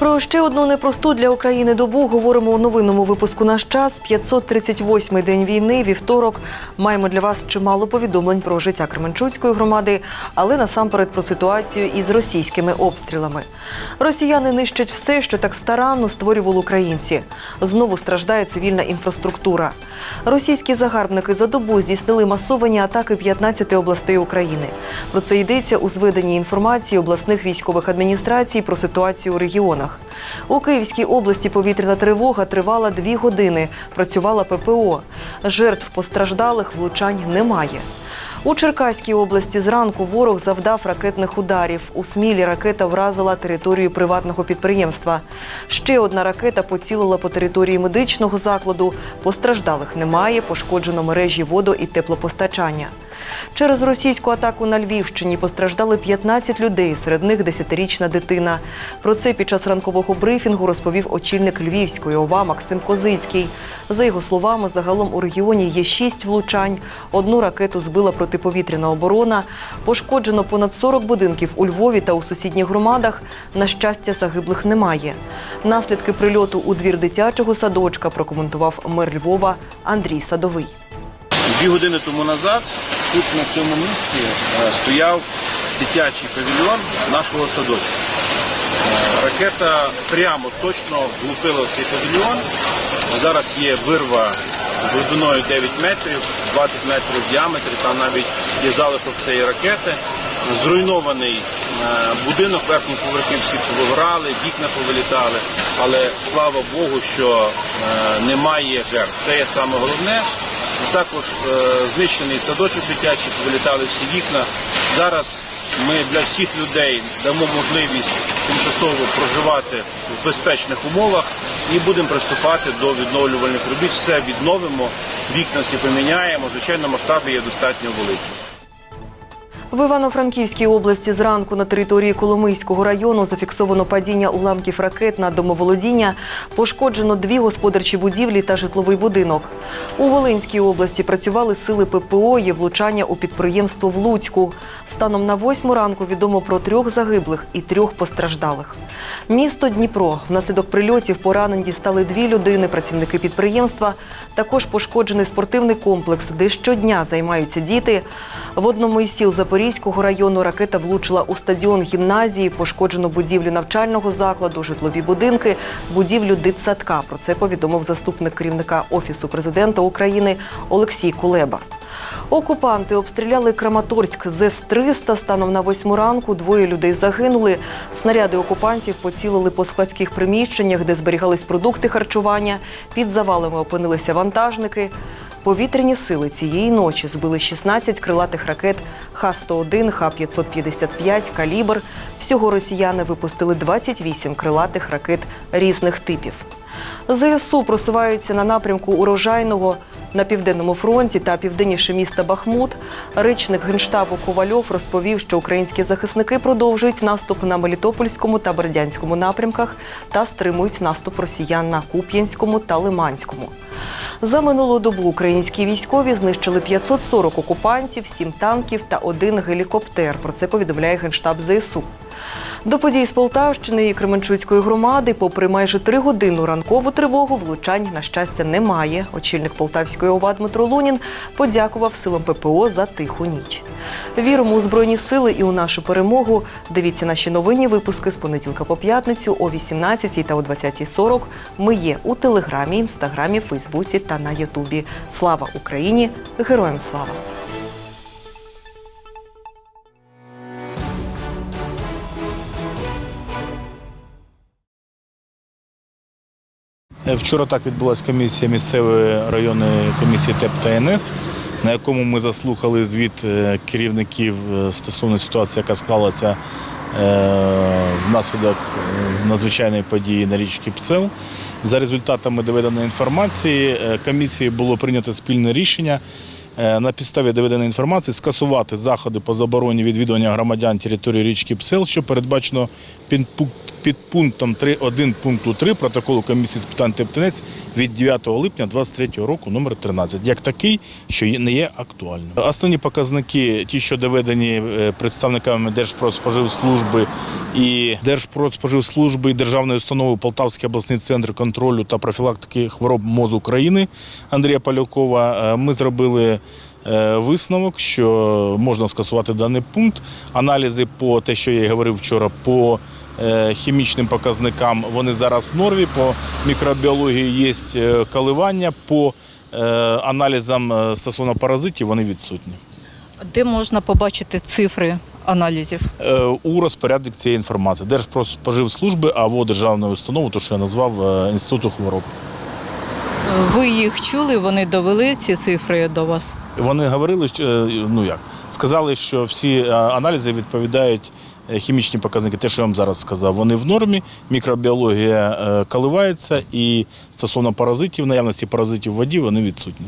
Про ще одну непросту для України добу говоримо у новинному випуску «Наш час». 538-й день війни, вівторок. Маємо для вас чимало повідомлень про життя Кременчуцької громади, але насамперед про ситуацію із російськими обстрілами. Росіяни нищать все, що так старанно створювали українці. Знову страждає цивільна інфраструктура. Російські загарбники за добу здійснили масовані атаки 15 областей України. Про це йдеться у зведенні інформації обласних військових адміністрацій про ситуацію у регіонах. У Київській області повітряна тривога тривала дві години. Працювала ППО. Жертв постраждалих влучань немає. У Черкаській області зранку ворог завдав ракетних ударів. У Смілі ракета вразила територію приватного підприємства. Ще одна ракета поцілила по території медичного закладу. Постраждалих немає, пошкоджено мережі водо- і теплопостачання. Через російську атаку на Львівщині постраждали 15 людей, серед них 10-річна дитина. Про це під час ранкового брифінгу розповів очільник Львівської ОВА Максим Козицький. За його словами, загалом у регіоні є 6 влучань. Одну ракету збила протиповітряна оборона. Пошкоджено понад 40 будинків у Львові та у сусідніх громадах. На щастя, загиблих немає. Наслідки прильоту у двір дитячого садочка прокоментував мер Львова Андрій Садовий. Дві години тому назад тут на цьому місці е, стояв дитячий павільйон нашого садочка. Е, Ракета прямо точно влупила цей павільйон. Зараз є вирва глибиною 9 метрів, 20 метрів в діаметрі, там навіть є залишок цієї ракети. Зруйнований е, будинок, верхні поверхи всі повигорали, вікна повилітали, але слава Богу, що е, немає жертв. Це є саме головне. Також е, знищений садочок дитячий, повилітали всі вікна. Зараз ми для всіх людей дамо можливість тимчасово проживати в безпечних умовах і будемо приступати до відновлювальних робіт. Все відновимо, вікна всі поміняємо. Звичайно, масштаби є достатньо великі. В Івано-Франківській області зранку на території Коломийського району зафіксовано падіння уламків ракет на домоволодіння. Пошкоджено дві господарчі будівлі та житловий будинок. У Волинській області працювали сили ППО. Є влучання у підприємство в Луцьку. Станом на восьму ранку відомо про трьох загиблих і трьох постраждалих. Місто Дніпро. Внаслідок прильотів поранені стали дві людини, працівники підприємства. Також пошкоджений спортивний комплекс, де щодня займаються діти. В одному із сіл Запорізького району ракета влучила у стадіон гімназії, пошкоджено будівлю навчального закладу, житлові будинки, будівлю дитсадка. Про це повідомив заступник керівника Офісу президента України Олексій Кулеба. Окупанти обстріляли Краматорськ ЗЕС-300. Станом на восьму ранку двоє людей загинули. Снаряди окупантів поцілили по складських приміщеннях, де зберігались продукти харчування. Під завалами опинилися вантажники. Повітряні сили цієї ночі збили 16 крилатих ракет Х-101, Х-555, «Калібр». Всього росіяни випустили 28 крилатих ракет різних типів. ЗСУ просуваються на напрямку урожайного на південному фронті та південніше міста Бахмут. Речник генштабу Ковальов розповів, що українські захисники продовжують наступ на Мелітопольському та Бердянському напрямках та стримують наступ росіян на Куп'янському та Лиманському. За минулу добу українські військові знищили 540 окупантів, 7 танків та один гелікоптер. Про це повідомляє генштаб ЗСУ. До подій з Полтавщини і Кременчуцької громади, попри майже три годину ранкову тривогу, влучань на щастя немає. Очільник Полтавської ОВА Дмитро Лунін подякував силам ППО за тиху ніч. Віримо у збройні сили і у нашу перемогу. Дивіться наші новинні випуски з понеділка по п'ятницю о 18 та о 20.40. Ми є у Телеграмі, Інстаграмі, Фейсбуці та на Ютубі. Слава Україні! Героям слава! Вчора так відбулася комісія місцевої районної комісії ТЕП та НС, на якому ми заслухали звіт е, керівників е, стосовно ситуації, яка склалася е, внаслідок е, надзвичайної події на річці Пцел. За результатами доведеної інформації е, комісією було прийнято спільне рішення е, на підставі доведеної інформації скасувати заходи по забороні відвідування громадян території річки Псел, що передбачено під пунктом 3.1 пункту 3 протоколу комісії з питань ТЕПТНС від 9 липня 2023 року номер 13, як такий, що не є актуальним. Основні показники, ті, що доведені е, представниками Держпродспоживслужби і Держпродспоживслужби і Державної установи Полтавський обласний центр контролю та профілактики хвороб МОЗ України Андрія Полякова, е, ми зробили е, висновок, що можна скасувати даний пункт. Аналізи по те, що я говорив вчора, по хімічним показникам вони зараз в нормі. По мікробіології є е, коливання, по е, аналізам е, стосовно паразитів вони відсутні. Де можна побачити цифри аналізів? Е, У розпорядник цієї інформації Держпродспоживслужби або державної установи, то що я назвав е, інституту хвороб. Ви їх чули, вони довели ці цифри до вас? Вони говорили, е, ну як, сказали, що всі е, аналізи відповідають е, хімічні показники, те, що я вам зараз сказав, вони в нормі, мікробіологія е, коливається і стосовно паразитів, наявності паразитів в воді, вони відсутні.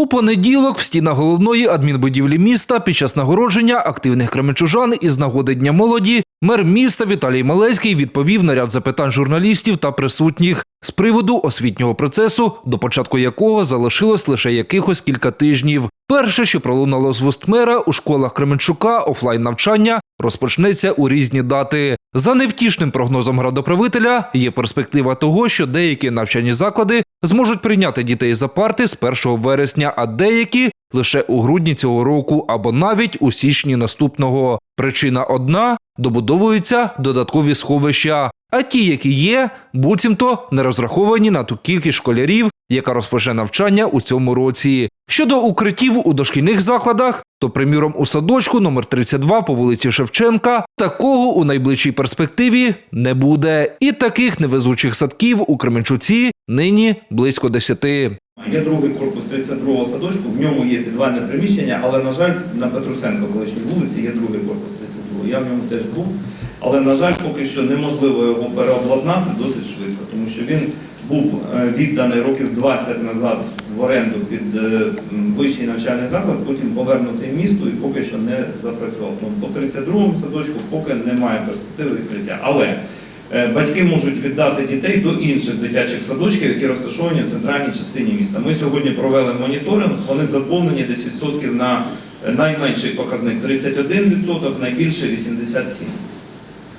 У понеділок в стінах головної адмінбудівлі міста під час нагородження активних кременчужан із нагоди Дня молоді мер міста Віталій Малецький відповів на ряд запитань журналістів та присутніх з приводу освітнього процесу, до початку якого залишилось лише якихось кілька тижнів. Перше, що пролунало з вуст мера, у школах Кременчука офлайн навчання розпочнеться у різні дати. За невтішним прогнозом градоправителя є перспектива того, що деякі навчальні заклади зможуть прийняти дітей за парти з 1 вересня, а деякі лише у грудні цього року або навіть у січні наступного. Причина одна добудовуються додаткові сховища. А ті, які є, буцімто не розраховані на ту кількість школярів, яка розпочне навчання у цьому році. Щодо укриттів у дошкільних закладах, то, приміром, у садочку номер 32 по вулиці Шевченка такого у найближчій перспективі не буде. І таких невезучих садків у Кременчуці нині близько 10. Є другий корпус 32-го садочку, в ньому є підвальне приміщення, але, на жаль, на Петрусенко, колишній вулиці, є другий корпус 32-го. Я в ньому теж був. Але, на жаль, поки що неможливо його переобладнати досить швидко, тому що він був е, відданий років 20 назад в оренду під е, вищий навчальний заклад, потім повернутий місту і поки що не запрацював. Тому по 32-му садочку поки немає перспективи відкриття. Але Батьки можуть віддати дітей до інших дитячих садочків, які розташовані в центральній частині міста. Ми сьогодні провели моніторинг, вони заповнені десь відсотків на е, найменший показник 31%, найбільше 87%.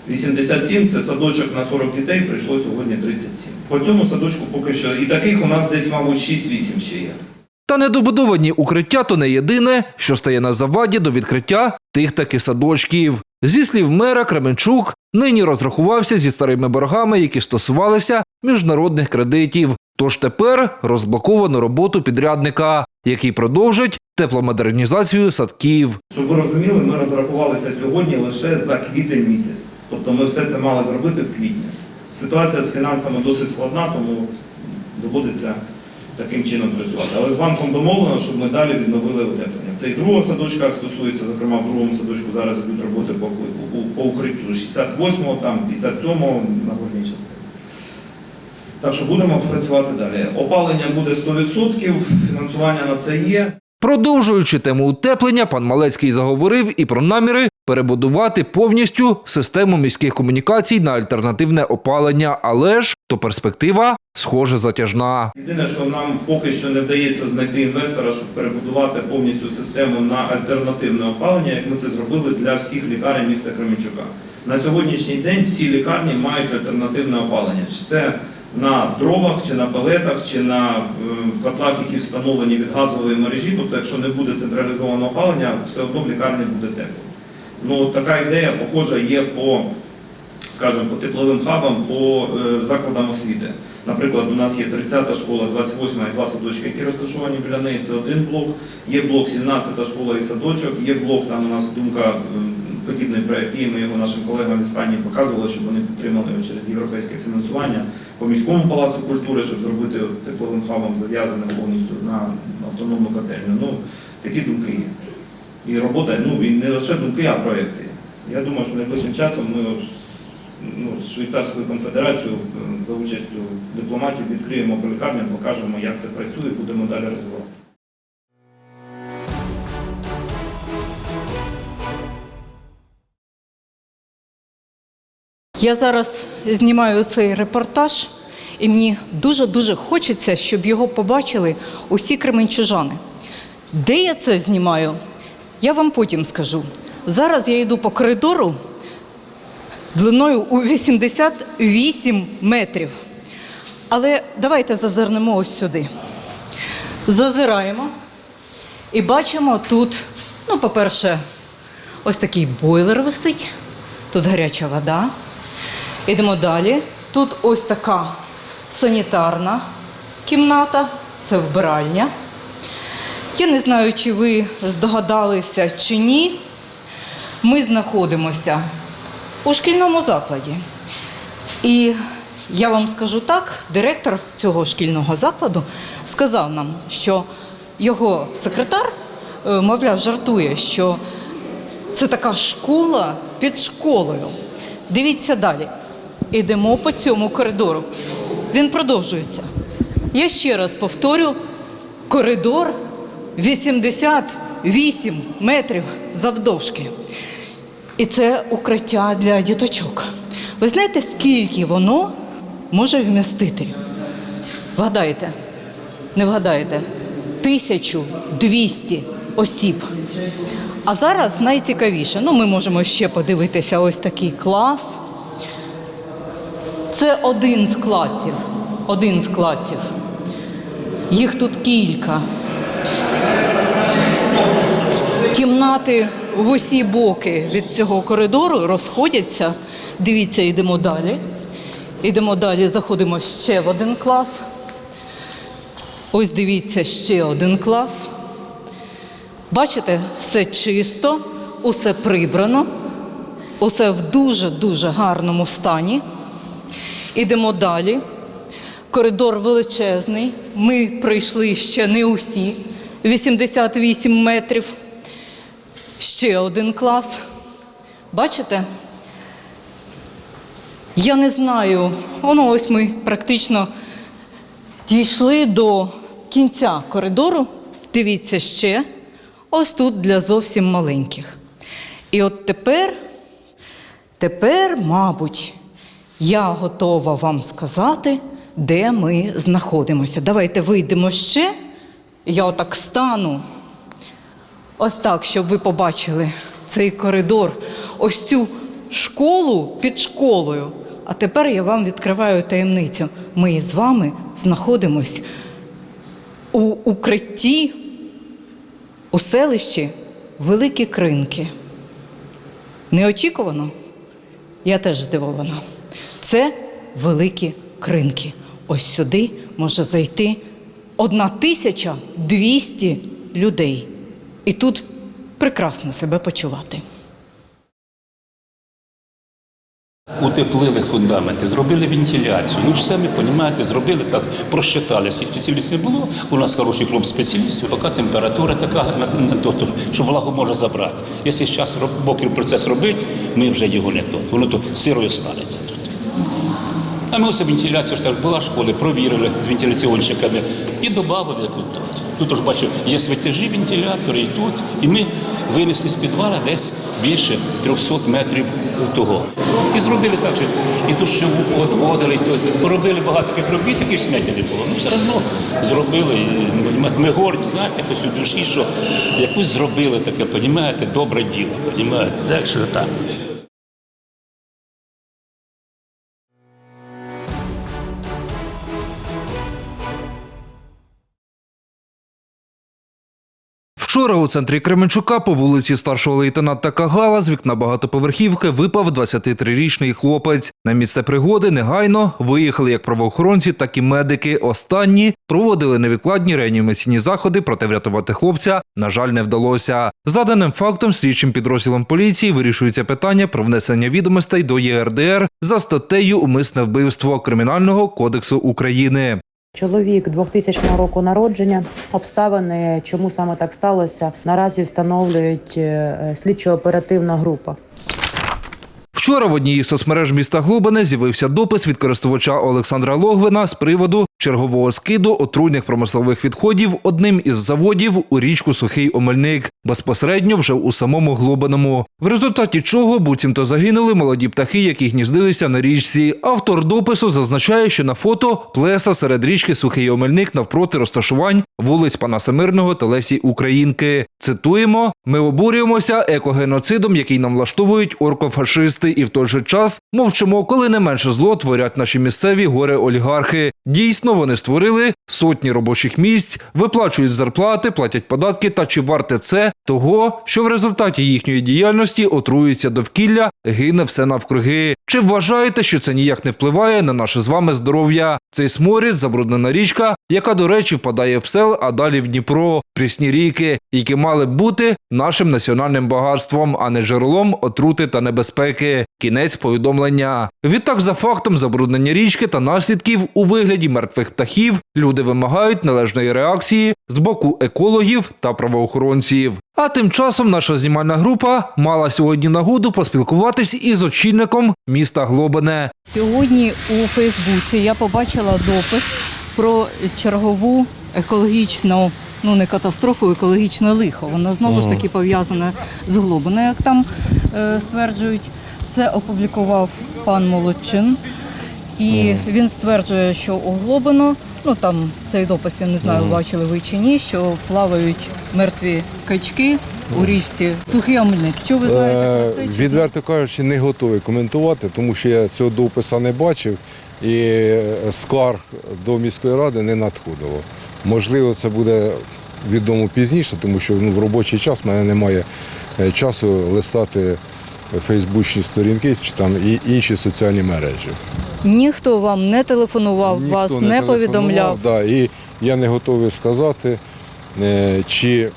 87 це садочок на 40 дітей, прийшло сьогодні 37. По цьому садочку поки що і таких у нас десь, мабуть, 6-8 ще є. Та недобудовані укриття то не єдине, що стає на заваді до відкриття тих таки садочків. Зі слів мера Кременчук, нині розрахувався зі старими боргами, які стосувалися міжнародних кредитів. Тож тепер розблоковано роботу підрядника, який продовжить тепломодернізацію садків. Щоб ви розуміли, ми розрахувалися сьогодні лише за квітень місяць. Тобто ми все це мали зробити в квітні. Ситуація з фінансами досить складна, тому доводиться таким чином працювати. Але з банком домовлено, щоб ми далі відновили утеплення. Це і другого садочка стосується, зокрема, в другому садочку зараз йдуть роботи по, по, по укриттю 68-го, там 57-го на кожній частині. Так що будемо працювати далі. Опалення буде 100%, фінансування на це є. Продовжуючи тему утеплення, пан Малецький заговорив і про наміри перебудувати повністю систему міських комунікацій на альтернативне опалення, але ж то перспектива схоже затяжна. Єдине, що нам поки що не вдається знайти інвестора, щоб перебудувати повністю систему на альтернативне опалення, як ми це зробили для всіх лікарень міста Кременчука. На сьогоднішній день всі лікарні мають альтернативне опалення. Це на дровах, чи на пелетах, чи на е, котлах, які встановлені від газової мережі. Тобто, якщо не буде централізованого опалення, все одно в лікарні буде тепло. Ну, така ідея, похожа, є по, скажімо, по тепловим хабам, по е, закладам освіти. Наприклад, у нас є 30-та школа, 28-ма і два садочки, які розташовані біля неї. Це один блок. Є блок 17-та школа і садочок. Є блок, там у нас думка, проєкт є, ми його нашим колегам в Іспанії показували, щоб вони підтримали через європейське фінансування по міському палацу культури, щоб зробити тепловим хабом зав'язаним повністю на автономну котельню. Ну, такі думки є. І робота, ну і не лише думки, а проекти. Я думаю, що найближчим часом ми ну, з Швейцарською конфедерацією е, за участю дипломатів відкриємо лікарню, покажемо, як це працює, будемо далі розвивати. Я зараз знімаю цей репортаж, і мені дуже-дуже хочеться, щоб його побачили усі кременчужани. Де я це знімаю? Я вам потім скажу. Зараз я йду по коридору длиною у 88 метрів. Але давайте зазирнемо ось сюди. Зазираємо і бачимо тут, ну, по-перше, ось такий бойлер висить, тут гаряча вода. Йдемо далі. Тут ось така санітарна кімната, це вбиральня. Я не знаю, чи ви здогадалися чи ні. Ми знаходимося у шкільному закладі. І я вам скажу так: директор цього шкільного закладу сказав нам, що його секретар, е, мовляв, жартує, що це така школа під школою. Дивіться далі. Ідемо по цьому коридору. Він продовжується. Я ще раз повторю: коридор 88 метрів завдовжки. І це укриття для діточок. Ви знаєте, скільки воно може вмістити? Вгадайте, не вгадаєте, 1200 осіб. А зараз найцікавіше. Ну, ми можемо ще подивитися ось такий клас. Це один з класів. Один з класів. Їх тут кілька. Кімнати в усі боки від цього коридору розходяться. Дивіться, йдемо далі. Йдемо далі, заходимо ще в один клас. Ось дивіться ще один клас. Бачите, все чисто, усе прибрано, усе в дуже-дуже гарному стані. Ідемо далі. Коридор величезний. Ми прийшли ще не усі 88 метрів. Ще один клас. Бачите? Я не знаю. Воно ось ми практично дійшли до кінця коридору. Дивіться ще. Ось тут для зовсім маленьких. І от тепер, тепер, мабуть, я готова вам сказати, де ми знаходимося. Давайте вийдемо ще. Я отак стану. Ось так, щоб ви побачили цей коридор, ось цю школу під школою. А тепер я вам відкриваю таємницю. Ми з вами знаходимось у укритті у селищі Великі Кринки. Неочікувано? Я теж здивована. Це великі кринки. Ось сюди може зайти 1200 людей. І тут прекрасно себе почувати. Утеплили фундаменти, зробили вентиляцію. Ну все ми розумієте, зробили так, просчитали. Спеціалістів не було. У нас хороший клуб спеціалістів, поки температура така, що влагу може забрати. Якщо зараз мокрий процес робити, ми вже його не тут. Воно то сирою станеться А ми ось вентиляція ж була школи, провірили з вентиляціонщиками і додали тут. Тут ж бачу, є витяжі вентилятори і тут. І ми винесли з підвала десь більше 300 метрів того. І зробили так же. І дощову відводили, і поробили багато таких робіт, яких сміття не було. Ну все одно зробили. Ми- горді, знаєте, якось у душі, що якусь зробили таке, понімаєте, добре діло. Так що так. Вчора у центрі Кременчука по вулиці старшого лейтенанта Кагала з вікна багатоповерхівки випав 23-річний хлопець. На місце пригоди негайно виїхали як правоохоронці, так і медики. Останні проводили невідкладні реанімаційні заходи, проте врятувати хлопця, на жаль, не вдалося. За даним фактом, слідчим підрозділом поліції вирішується питання про внесення відомостей до ЄРДР за статтею Умисне вбивство Кримінального кодексу України. Чоловік 2000 року народження. Обставини, чому саме так сталося, наразі встановлюють е, слідчо-оперативна група. Вчора в одній із соцмереж міста Глобине з'явився допис від користувача Олександра Логвина з приводу, чергового скиду отруйних промислових відходів одним із заводів у річку Сухий Омельник, безпосередньо вже у самому Глобаному. В результаті чого буцімто загинули молоді птахи, які гніздилися на річці. Автор допису зазначає, що на фото плеса серед річки Сухий Омельник навпроти розташувань вулиць Панаса Мирного та Лесі Українки. Цитуємо: ми обурюємося екогеноцидом, який нам влаштовують оркофашисти, і в той же час мовчимо, коли не менше зло творять наші місцеві горе-олігархи. Дійсно, вони створили сотні робочих місць, виплачують зарплати, платять податки. Та чи варте це того, що в результаті їхньої діяльності отруюється довкілля, гине все навкруги? Чи вважаєте, що це ніяк не впливає на наше з вами здоров'я? Цей сморід забруднена річка, яка, до речі, впадає в Псел, а далі в Дніпро, прісні ріки, які мали б бути нашим національним багатством, а не джерелом отрути та небезпеки. Кінець повідомлення. Відтак, за фактом забруднення річки та наслідків у вигляді мертвих птахів, люди вимагають належної реакції з боку екологів та правоохоронців. А тим часом наша знімальна група мала сьогодні нагоду поспілкуватись із очільником міста Глобине. Сьогодні у Фейсбуці я побачила допис про чергову екологічну, ну не катастрофу, екологічне лихо. Воно знову ж таки пов'язане з глобиною, як там е, стверджують. Це опублікував пан Молодчин. І він стверджує, що у Глобино, ну там цей допис, я не знаю, бачили ви чи ні, що плавають мертві качки у річці Сухий Омельник. Що ви знаєте про це? Е, Чи Відверто кажучи, не готовий коментувати, тому що я цього допису не бачив і е, скарг до міської ради не надходило. Можливо, це буде відомо пізніше, тому що ну, в робочий час в мене немає е, часу листати фейсбучні сторінки чи там і інші соціальні мережі. Ніхто вам не телефонував, Ніхто вас не, телефонував, повідомляв. Да, і я не готовий сказати, е, чи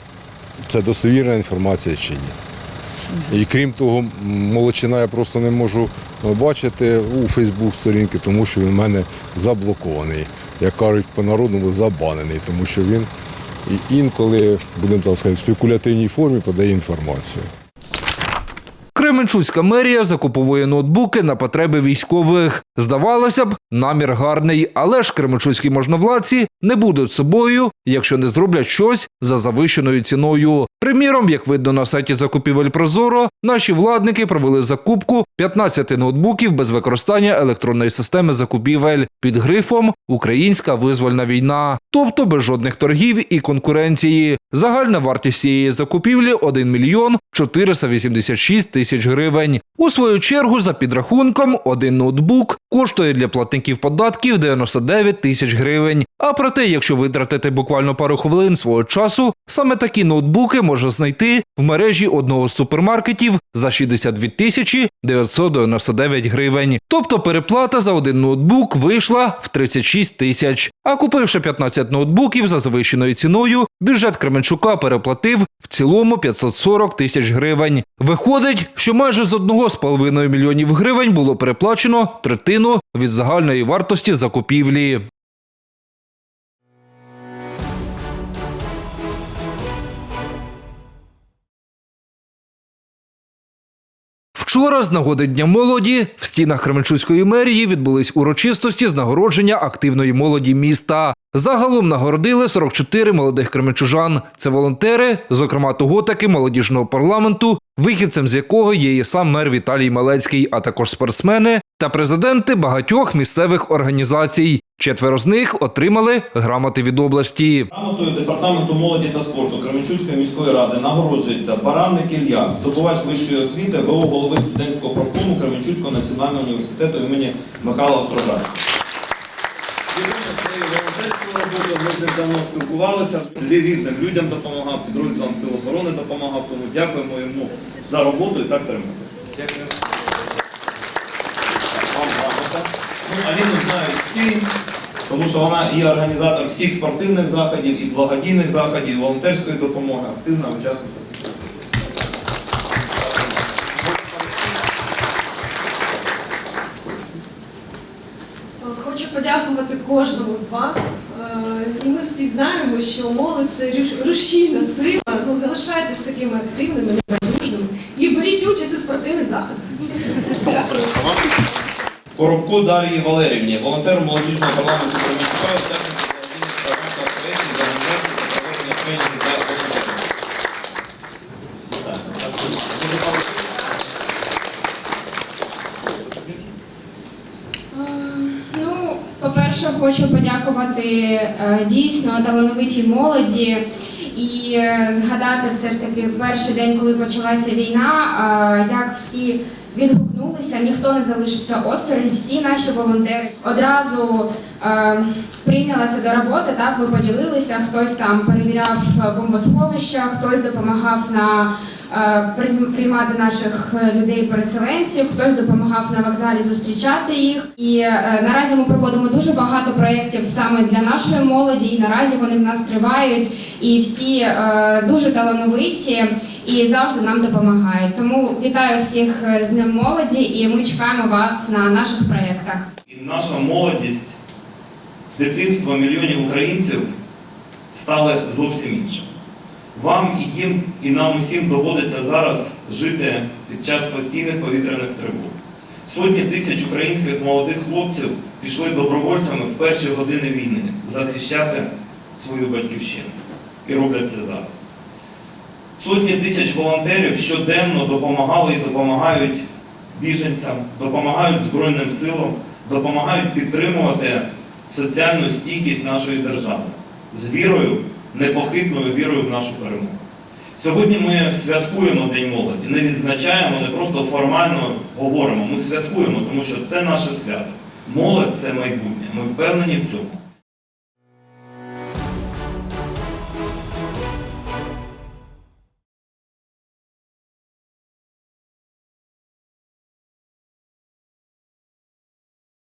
це достовірна інформація чи ні. І крім того, м, молодчина я просто не можу бачити у Фейсбук сторінки, тому що він в мене заблокований. Як кажуть по-народному, забанений, тому що він інколи, будемо так сказати, в спекулятивній формі подає інформацію. Кременчуцька мерія закуповує ноутбуки на потреби військових. Здавалося б, намір гарний, але ж кременчуцькі можновладці не будуть собою, якщо не зроблять щось за завищеною ціною. Приміром, як видно на сайті закупівель Прозоро, наші владники провели закупку 15 ноутбуків без використання електронної системи закупівель під грифом Українська визвольна війна, тобто без жодних торгів і конкуренції. Загальна вартість цієї закупівлі 1 мільйон 486 тисяч гривень. У свою чергу, за підрахунком, один ноутбук коштує для платників податків 99 тисяч гривень. А проте, якщо витратити буквально пару хвилин свого часу, саме такі ноутбуки можна знайти в мережі одного з супермаркетів за 62 тисячі 999 гривень. Тобто переплата за один ноутбук вийшла в 36 тисяч. А купивши 15 ноутбуків за завищеною ціною, бюджет Кременчука переплатив в цілому 540 тисяч гривень. Виходить, що майже з 1,5 мільйонів гривень було переплачено третину від загальної вартості закупівлі. Вчора, з нагоди Дня молоді, в стінах Кременчуцької мерії відбулись урочистості з нагородження активної молоді міста. Загалом нагородили 44 молодих кременчужан. Це волонтери, зокрема того таки молодіжного парламенту, вихідцем з якого є і сам мер Віталій Малецький, а також спортсмени та президенти багатьох місцевих організацій. Четверо з них отримали грамоти від області. Грамотою департаменту молоді та спорту Кременчуцької міської ради нагороджується Баранник Ілля, здобувач вищої освіти, ВО голови студентського профкому Кременчуцького національного університету імені Михайла Остроградського. Відомо своєю волонтерською роботою, ми з ним давно спілкувалися, різним людям допомагав, підрозділам Сил оборони допомагав, тому дякуємо йому за роботу і так тримати. Дякую. Ну, Аліну знають всі, тому що вона і організатор всіх спортивних заходів, і благодійних заходів, і волонтерської допомоги, активна учасниця. всіх. Хочу подякувати кожному з вас. Е, І ми всі знаємо, що молодь це рушійна сила. Ну, залишайтесь такими активними, небайдужними і беріть участь у спортивних заходах. Дякую. Коробко Дар'ї Валерівні, волонтер молодіжного парламенту про учасниці благодійних програм та проєктів з організації та проведення тренінгів для волонтерів. Так, так, дуже багато. Ну, по-перше, хочу подякувати е, дійсно талановитій молоді. І е, згадати все ж таки перший день, коли почалася війна, е, як всі відгукнулися, ніхто не залишився осторонь, всі наші волонтери. Одразу е, прийнялися до роботи. Так, ми поділилися. Хтось там перевіряв бомбосховища, хтось допомагав на е, приймати наших е, людей-переселенців, хтось допомагав на вокзалі зустрічати їх. І е, наразі ми проводимо дуже багато проєктів саме для нашої молоді. І наразі вони в нас тривають, і всі дуже талановиті і завжди нам допомагають. Тому вітаю всіх з Днем молоді, і ми чекаємо вас на наших проєктах. І наша молодість, дитинство мільйонів українців стали зовсім іншим. Вам і їм, і нам усім доводиться зараз жити під час постійних повітряних тривог. Сотні тисяч українських молодих хлопців пішли добровольцями в перші години війни захищати свою батьківщину. І роблять це зараз. Сотні тисяч волонтерів щоденно допомагали і допомагають біженцям, допомагають Збройним силам, допомагають підтримувати соціальну стійкість нашої держави з вірою, непохитною вірою в нашу перемогу. Сьогодні ми святкуємо День молоді, не відзначаємо, не просто формально говоримо. Ми святкуємо, тому що це наше свято. Молодь це майбутнє. Ми впевнені в цьому.